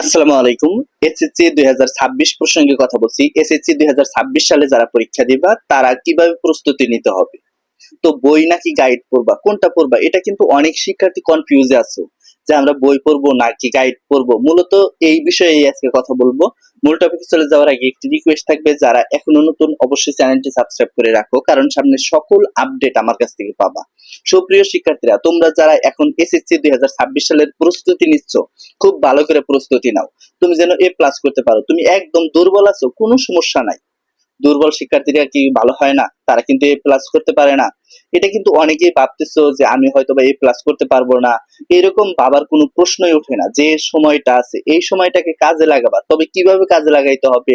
আসসালামু আলাইকুম। এসএসসি দুই হাজার ছাব্বিশ প্রসঙ্গে কথা বলছি। এসএসসি দুই হাজার ছাব্বিশ সালে যারা পরীক্ষা দিবা, তারা কীভাবে প্রস্তুতি নিতে হবে? তো বই নাকি গাইড পড়বা? কোনটা পড়বা? এটা কিন্তু অনেক শিক্ষার্থী কনফিউজে আছো। যে আমরা বই পড়ব নাকি গাইড পড়ব, মূলত এই বিষয়ে আজকে কথা বলব। মূল টপিকে চলে যাওয়ার আগে একটি রিকোয়েস্ট থাকবে যারা এখনও নতুন, অবশ্যই চ্যানেলটি সাবস্ক্রাইব করে রাখো, কারণ সামনে সকল আপডেট আমার কাছ থেকে পাবা। সুপ্রিয় শিক্ষার্থীরা, তোমরা যারা এখন এসএসসি দুই হাজার ছাব্বিশ সালের প্রস্তুতি নিচ্ছ, খুব ভালো করে প্রস্তুতি নাও। তুমি যেন এ প্লাস করতে পারো। তুমি একদম দুর্বল আছো, কোনো সমস্যা নাই। দুর্বল শিক্ষার্থীরা কি ভালো হয় না? তারা কিন্তু এ প্লাস করতে পারে না। এটা কিন্তু অনেকেই ভাবতেছো যে আমি হয়তো বা এ প্লাস করতে পারব না। এরকম বাবার কোনো প্রশ্নই ওঠে না যে সময়টা আছে, এই সময়টাকে কাজে লাগাবা। তবে কীভাবে কাজে লাগাইতে হবে?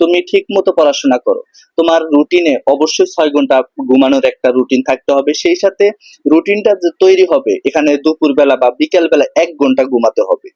তুমি ঠিক মতো পড়াশোনা করো। তোমার রুটিনে অবশ্যই ছয় ঘণ্টা ঘুমানোর একটা রুটিন থাকতে হবে। সেই সাথে রুটিনটা যে তৈরি হবে, এখানে দুপুর বেলা বা বিকেল বেলা এক ঘণ্টা ঘুমাতে হবে।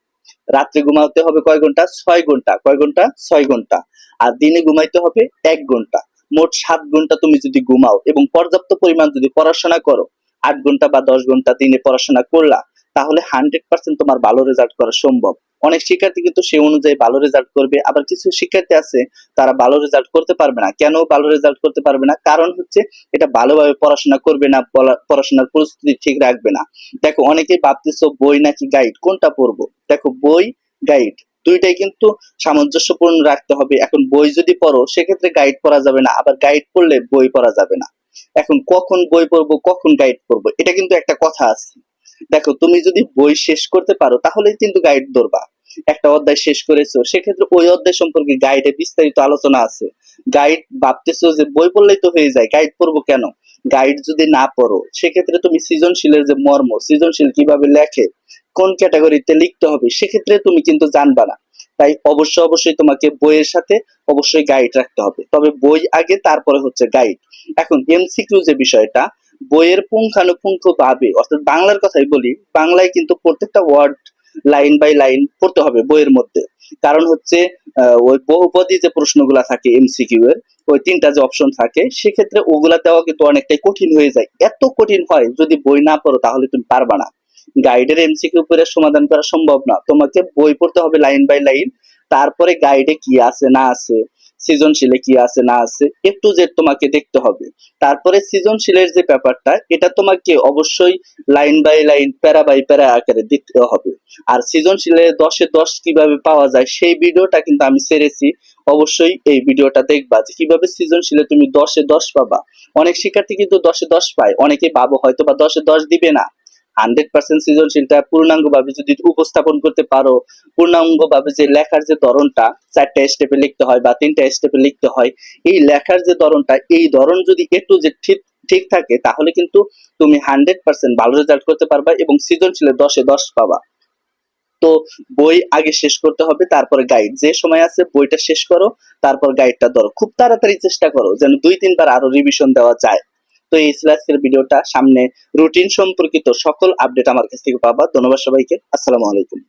রাত্রে ঘুমাতে হবে কয় ঘণ্টা? ছয় ঘণ্টা। কয় ঘণ্টা? ছয় ঘণ্টা। আর দিনে ঘুমাইতে হবে এক ঘণ্টা। মোট সাত ঘণ্টা তুমি যদি ঘুমাও এবং পর্যাপ্ত পরিমাণ যদি পড়াশোনা করো, আট ঘণ্টা বা দশ ঘণ্টা দিনে পড়াশোনা করলা, তাহলে হান্ড্রেড পার্সেন্ট তোমার ভালো রেজাল্ট করা সম্ভব। অনেক শিক্ষার্থী কিন্তু সেই অনুযায়ী ভালো রেজাল্ট করবে। আবার কিছু শিক্ষার্থী আছে, তারা ভালো রেজাল্ট করতে পারবে না। কেন ভালো রেজাল্ট করতে পারবে না? কারণ হচ্ছে এটা ভালোভাবে পড়াশোনা করবে না পড়াশোনার পরিস্থিতি ঠিক রাখবে না। দেখো, অনেকেই ভাবতেছো বই নাকি গাইড কোনটা পড়ব? দেখো বই গাইড দুইটাই কিন্তু সামঞ্জস্যপূর্ণ রাখতে হবে। এখন বই যদি পড়ো, সেক্ষেত্রে গাইড পড়া যাবে না। আবার গাইড পড়লে বই পড়া যাবে না। এখন কখন বই পড়ব, কখন গাইড পড়ব, এটা কিন্তু একটা কথা আছে। দেখো, তুমি যদি বই শেষ করতে পারো, তাহলে কিন্তু গাইড ধরবা। একটা অধ্যায় শেষ করেছ, সেক্ষেত্রে ওই অধ্যায় সম্পর্কে গাইডে বিস্তারিত আলোচনা আছে। গাইড ভাবতেছো যে বই পড়লেই তো হয়ে যায় গাইড পড়ব কেন? গাইড যদি না পড়ো, সেক্ষেত্রে তুমি সৃজনশীলের যে মর্ম, সৃজনশীল কীভাবে লেখে কোন ক্যাটাগরিতে লিখতে হবে, সেক্ষেত্রে তুমি কিন্তু জানবা না। তাই অবশ্যই অবশ্যই তোমাকে বইয়ের সাথে অবশ্যই গাইড রাখতে হবে। তবে বই আগে, তারপরে হচ্ছে গাইড এখন এমসিকিউ যে বিষয়টা, বইয়ের পুঙ্খানুপুঙ্খ ভাবে অর্থাৎ বাংলার কথাই বলি, বাংলায় কিন্তু প্রত্যেকটা ওয়ার্ড লাইন বাই লাইন পড়তে হবে বইয়ের মধ্যে। কারণ হচ্ছে ওই বহুপদী যে প্রশ্নগুলা থাকে এমসিকিউ এর, ওই তিনটা যে অপশন থাকে, সেক্ষেত্রে ওগুলা দেওয়া কিন্তু অনেকটাই কঠিন হয়ে যায়। এত কঠিন হয়, যদি বই না পড়ো তাহলে তুমি পারবা না। গাইডের এমসিকিউ পড়ে সমাধান করা সম্ভব না। তোমাকে বই পড়তে হবে লাইন বাই লাইন তারপরে গাইডে কি আছে, না আছে, সৃজনশীলে কি আছে, না আছে একটু জেড তোমাকে দেখতে হবে। তারপরে সৃজনশীলের যে ব্যাপারটা, এটা তোমাকে অবশ্যই line by line para by para আকারে দেখতে হবে। আর সৃজনশীলে দশে দশ কীভাবে পাওয়া যায়, সেই ভিডিওটা কিন্তু আমি সেরেছি অবশ্যই এই ভিডিওটা দেখবা যে কীভাবে সৃজনশীলে তুমি দশে দশ পাবা। অনেক শিক্ষার্থী কিন্তু দশে দশ পায়, অনেকে পাবো হয়তো বা দশে দশ দিবে না। হান্ড্রেড পার্সেন্ট সৃজনশীলটা পূর্ণাঙ্গ ভাবে যদি উপস্থাপন করতে পারো পূর্ণাঙ্গ ভাবে যে লেখার যে ধরনটা, চারটা স্টেপে লিখতে হয় বা তিনটা স্টেপে লিখতে হয়, এই লেখার যে ধরনটা, এই ধরন যদি একটু যে ঠিক ঠিক থাকে, তাহলে কিন্তু তুমি হান্ড্রেড পার্সেন্ট ভালো রেজাল্ট করতে পারবা এবং সৃজনশীলে দশে দশ পাবা। তো বই আগে শেষ করতে হবে, তারপরে গাইড যে সময় আছে, বইটা শেষ করো, তারপর গাইডটা ধরো। খুব তাড়াতাড়ি চেষ্টা করো, যেন দুই তিনবার আরও রিভিশন দেওয়া যায়। তো এই আজকের ভিডিওটা। সামনে রুটিন সম্পর্কিত সকল আপডেট আমার কাছ থেকে পাবা। ধন্যবাদ সবাইকে। আসসালামু আলাইকুম।